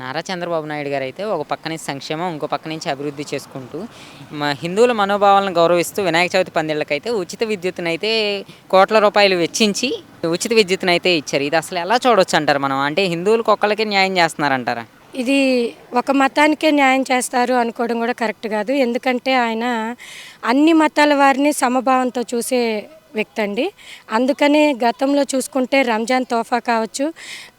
నారా చంద్రబాబు నాయుడు గారు అయితే ఒక పక్క నుంచి సంక్షేమం ఇంకో పక్క నుంచి అభివృద్ధి చేసుకుంటూ మా హిందువుల మనోభావాలను గౌరవిస్తూ వినాయక చవితి పందిళ్ళకైతే ఉచిత విద్యుత్తునైతే కోట్ల రూపాయలు వెచ్చించి ఉచిత విద్యుత్తునైతే ఇచ్చారు. ఇది అసలు ఎలా చూడొచ్చు అంటారు మనం? అంటే హిందువులకు ఒక్కళ్ళకే న్యాయం చేస్తున్నారంటారా? ఇది ఒక మతానికే న్యాయం చేస్తారు అనుకోవడం కూడా కరెక్ట్ కాదు. ఎందుకంటే ఆయన అన్ని మతాల వారిని సమభావంతో చూసే వ్యక్తి అండి అందుకనే గతంలో చూసుకుంటే రంజాన్ తోఫా కావచ్చు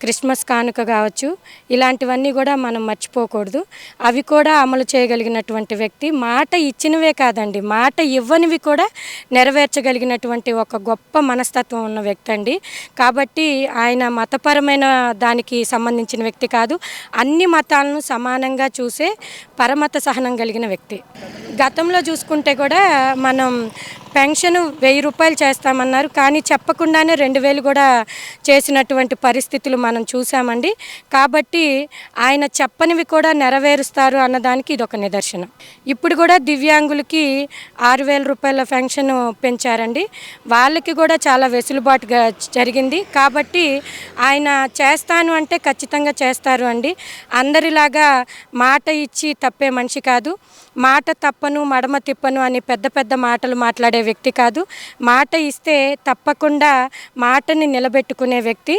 క్రిస్మస్ కానుక కావచ్చు ఇలాంటివన్నీ కూడా మనం మర్చిపోకూడదు. అవి కూడా అమలు చేయగలిగినటువంటి వ్యక్తి మాట ఇచ్చినవే కాదండి. మాట ఇవ్వనివి కూడా నెరవేర్చగలిగినటువంటి ఒక గొప్ప మనస్తత్వం ఉన్న వ్యక్తి అండి కాబట్టి ఆయన మతపరమైన దానికి సంబంధించిన వ్యక్తి కాదు అన్ని మతాలను సమానంగా చూసే పరమత సహనం కలిగిన వ్యక్తి. గతంలో చూసుకుంటే కూడా మనం పెన్షన్ వెయ్యి రూపాయలు చేస్తామన్నారు కానీ చెప్పకుండానే రెండు వేలు కూడా చేసినటువంటి పరిస్థితులు మనం చూసామండి కాబట్టి ఆయన చెప్పనివి కూడా నెరవేరుస్తారు అన్నదానికి ఇది ఒక నిదర్శనం. ఇప్పుడు కూడా దివ్యాంగులకి ఆరు వేల రూపాయల పెన్షన్ పెంచారండి. వాళ్ళకి కూడా చాలా వెసులుబాటుగా జరిగింది. కాబట్టి ఆయన చేస్తాను అంటే ఖచ్చితంగా చేస్తారు అండి. అందరిలాగా మాట ఇచ్చి తప్పే మనిషి కాదు. మాట తప్పను మడమ తిప్పను అని పెద్ద పెద్ద మాటలు మాట్లాడే వ్యక్తి కాదు. మాట ఇస్తే తప్పకుండా మాటని నిలబెట్టుకునే వ్యక్తి.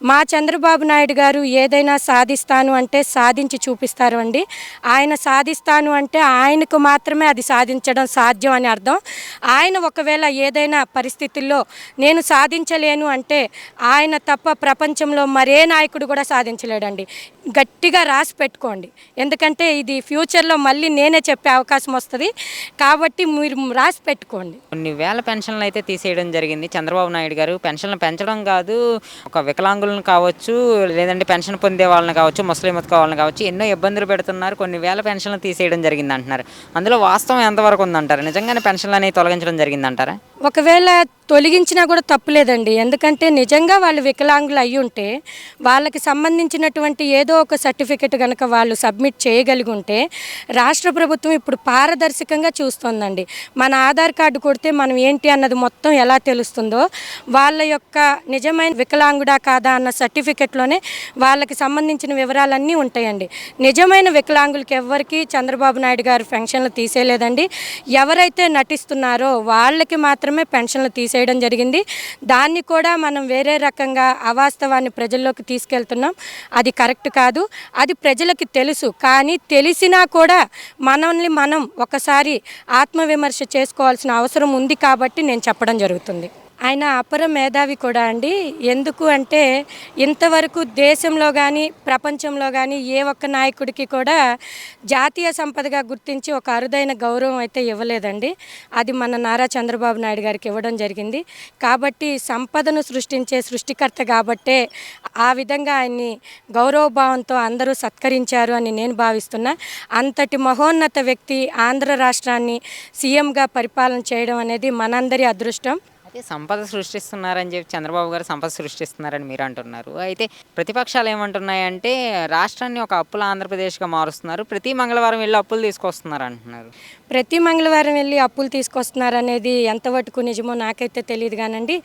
మా చంద్రబాబు నాయుడు గారు ఏదైనా సాధిస్తాను అంటే సాధించి చూపిస్తారు అండి ఆయన సాధిస్తాను అంటే ఆయనకు మాత్రమే అది సాధించడం సాధ్యం అని అర్థం. ఆయన ఒకవేళ ఏదైనా పరిస్థితుల్లో నేను సాధించలేను అంటే ఆయన తప్ప ప్రపంచంలో మరే నాయకుడు కూడా సాధించలేడండి. గట్టిగా రాసి పెట్టుకోండి. ఎందుకంటే ఇది ఫ్యూచర్లో మళ్ళీ నేనే చెప్పే అవకాశం వస్తుంది. కాబట్టి మీరు రాసి పెట్టుకోండి. కొన్ని వేల పెన్షన్లు అయితే తీసేయడం జరిగింది. చంద్రబాబు నాయుడు గారు. పెన్షన్లు పెంచడం కాదు. ఒక వికలాంగులు వాళ్ళని కావచ్చు లేదంటే పెన్షన్ పొందే వాళ్ళని కావచ్చు ముస్లిం వాళ్ళని కావచ్చు ఎన్నో ఇబ్బందులు పెడుతున్నారు. కొన్ని వేల పెన్షన్లు తీసేయడం జరిగింది అంటున్నారు అందులో వాస్తవం ఎంతవరకు ఉందంటారు? నిజంగానే పెన్షన్లు అనేవి తొలగించడం జరిగిందంటారా? ఒకవేళ తొలగించినా కూడా తప్పులేదండి. ఎందుకంటే నిజంగా వాళ్ళు వికలాంగులు అయి ఉంటే వాళ్ళకి సంబంధించినటువంటి ఏదో ఒక సర్టిఫికెట్ కనుక వాళ్ళు సబ్మిట్ చేయగలిగి ఉంటే రాష్ట్ర ప్రభుత్వం ఇప్పుడు పారదర్శకంగా చూస్తుందండి. మన ఆధార్ కార్డు కొడితే మనం ఏంటి అన్నది మొత్తం ఎలా తెలుస్తుందో వాళ్ళ యొక్క నిజమైన వికలాంగుడా కాదా అన్న సర్టిఫికెట్లోనే వాళ్ళకి సంబంధించిన వివరాలన్నీ ఉంటాయండి. నిజమైన వికలాంగులకి ఎవరికి చంద్రబాబు నాయుడు గారు పెన్షన్లు తీసేయలేదండి. ఎవరైతే నటిస్తున్నారో వాళ్ళకి మాత్రం మాత్రమే పెన్షన్లు తీసేయడం జరిగింది. దాన్ని కూడా మనం వేరే రకంగా అవాస్తవాన్ని ప్రజల్లోకి తీసుకెళ్తున్నాం. అది కరెక్ట్ కాదు. అది ప్రజలకి తెలుసు. కానీ తెలిసినా కూడా మనల్ని మనం ఒకసారి ఆత్మవిమర్శ చేసుకోవాల్సిన అవసరం ఉంది కాబట్టి నేను చెప్పడం జరుగుతుంది. ఆయన అపర మేధావి కూడా అండి. ఎందుకు అంటే ఇంతవరకు దేశంలో కానీ ప్రపంచంలో కానీ ఏ ఒక్క నాయకుడికి కూడా జాతీయ సంపదగా గుర్తించి ఒక అరుదైన గౌరవం అయితే ఇవ్వలేదండి. అది మన నారా చంద్రబాబు నాయుడు గారికి ఇవ్వడం జరిగింది. కాబట్టి సంపదను సృష్టించే సృష్టికర్త కాబట్టే ఆ విధంగా ఆయన్ని గౌరవభావంతో అందరూ సత్కరించారు అని నేను భావిస్తున్నా. అంతటి మహోన్నత వ్యక్తి ఆంధ్ర రాష్ట్రాన్ని సీఎంగా పరిపాలన చేయడం అనేది మనందరి అదృష్టం. అయితే సంపద సృష్టిస్తున్నారని చెప్పి చంద్రబాబు గారు సంపద సృష్టిస్తున్నారని మీరు అంటున్నారు. అయితే ప్రతిపక్షాలు ఏమంటున్నాయంటే రాష్ట్రాన్ని ఒక అప్పుల ఆంధ్రప్రదేశ్గా మారుస్తున్నారు. ప్రతి మంగళవారం వెళ్ళి అప్పులు తీసుకొస్తున్నారు అంటున్నారు. ప్రతి మంగళవారం వెళ్ళి అప్పులు తీసుకొస్తున్నారు అనేది ఎంతవరకు నిజమో నాకైతే తెలియదు కానండి.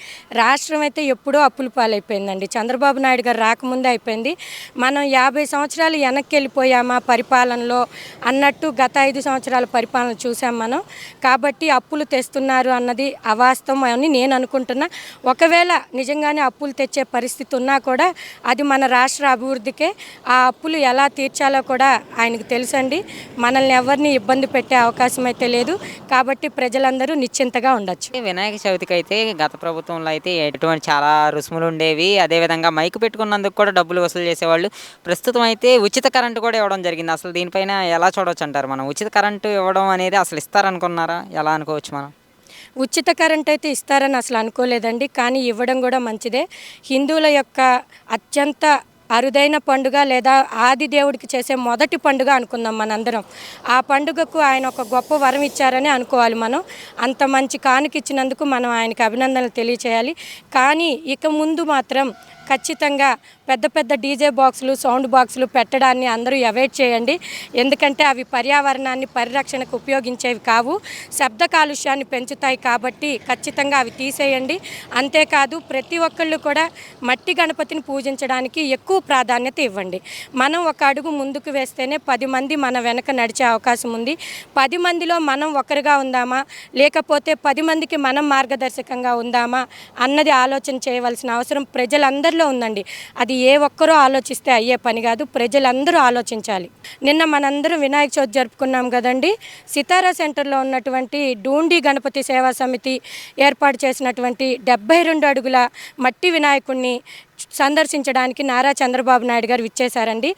రాష్ట్రం అయితే ఎప్పుడో అప్పుల పాలైపోయిందండి. చంద్రబాబు నాయుడు గారు రాకముందే అయిపోయింది. మనం యాభై సంవత్సరాలు వెనక్కి వెళ్ళిపోయామా పరిపాలనలో అన్నట్టు గత ఐదు సంవత్సరాల పరిపాలన చూసాం మనం. కాబట్టి అప్పులు తెస్తున్నారు అన్నది అవాస్తవం అని నేను అనుకుంటున్నా ఒకవేళ నిజంగానే అప్పులు తెచ్చే పరిస్థితి ఉన్నా కూడా అది మన రాష్ట్ర అభివృద్ధికే ఆ అప్పులు ఎలా తీర్చాలో కూడా ఆయనకు తెలుసండి. మనల్ని ఎవరిని ఇబ్బంది పెట్టే అవకాశం అయితే లేదు. కాబట్టి ప్రజలందరూ నిశ్చింతగా ఉండొచ్చు. వినాయక చవితికి అయితే గత ప్రభుత్వంలో అయితే ఎటువంటి చాలా రుసుములు ఉండేవి. అదేవిధంగా మైక్ పెట్టుకున్నందుకు కూడా డబ్బులు వసూలు చేసేవాళ్ళు. ప్రస్తుతం అయితే ఉచిత కరెంటు కూడా ఇవ్వడం జరిగింది. అసలు దీనిపైన ఎలా చూడవచ్చు అంటారు మనం? ఉచిత కరెంటు ఇవ్వడం అనేది అసలు ఇస్తారనుకున్నారా? ఎలా అనుకోవచ్చు మనం? ఉచిత కరెంట్ అయితే ఇస్తారని అసలు అనుకోలేదండి కానీ ఇవ్వడం కూడా మంచిదే. హిందువుల యొక్క అత్యంత అరుదైన పండుగ లేదా ఆది దేవుడికి చేసే మొదటి పండుగ అనుకుందాం మనందరం. ఆ పండుగకు ఆయన ఒక గొప్ప వరం ఇచ్చారని అనుకోవాలి మనం. అంత మంచి కానుక ఇచ్చినందుకు మనం ఆయనకి అభినందనలు తెలియచేయాలి. కానీ ఇక ముందు మాత్రం ఖచ్చితంగా పెద్ద పెద్ద డీజే బాక్సులు సౌండ్ బాక్సులు పెట్టడాన్ని అందరూ అవాయిడ్ చేయండి. ఎందుకంటే అవి పర్యావరణాన్ని పరిరక్షణకు ఉపయోగించేవి కావు. శబ్ద కాలుష్యాన్ని పెంచుతాయి కాబట్టి ఖచ్చితంగా అవి తీసేయండి. అంతేకాదు ప్రతి ఒక్కళ్ళు కూడా మట్టి గణపతిని పూజించడానికి ఎక్కువ ప్రాధాన్యత ఇవ్వండి. మనం ఒక అడుగు ముందుకు వేస్తేనే పది మంది మన వెనక నడిచే అవకాశం ఉంది. పది మందిలో మనం ఒకరిగా ఉందామా? లేకపోతే పది మందికి మనం మార్గదర్శకంగా ఉందామా? అన్నది ఆలోచన చేయవలసిన అవసరం ప్రజలందరూ ప్రజలందరిలో ఉందండి. అది ఏ ఒక్కరూ ఆలోచిస్తే అయ్యే పని కాదు ప్రజలందరూ ఆలోచించాలి. నిన్న మనందరం వినాయక చవితి జరుపుకున్నాం కదండి. సితారా సెంటర్లో ఉన్నటువంటి డూండి గణపతి సేవా సమితి ఏర్పాటు చేసినటువంటి డెబ్బై రెండు అడుగుల మట్టి వినాయకుడిని సందర్శించడానికి నారా చంద్రబాబు నాయుడు గారు విచ్చేశారండి.